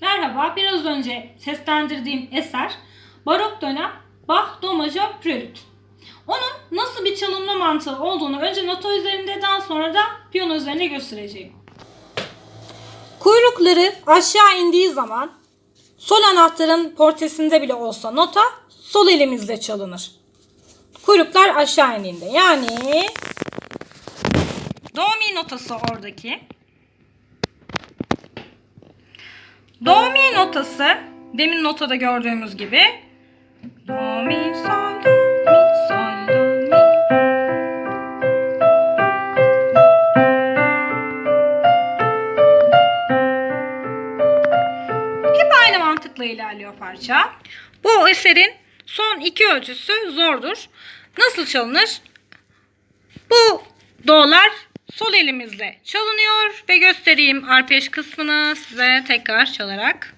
Merhaba, biraz önce seslendirdiğim eser Barok dönem Bach Do Majör Prelüt. Onun nasıl bir çalınma mantığı olduğunu önce nota üzerinde daha sonra da piyano üzerinde göstereceğim. Kuyrukları aşağı indiği zaman sol anahtarın portesinde bile olsa nota sol elimizle çalınır. Kuyruklar aşağı indiğinde yani Do mi notası oradaki. Do mi notası demin notada gördüğümüz gibi Do mi sol do mi sol do mi Hep aynı mantıkla ilerliyor parça. Bu eserin son iki ölçüsü zordur. Nasıl çalınır? Bu dolar sol elimizle çalınıyor ve göstereyim arpej kısmını size tekrar çalarak.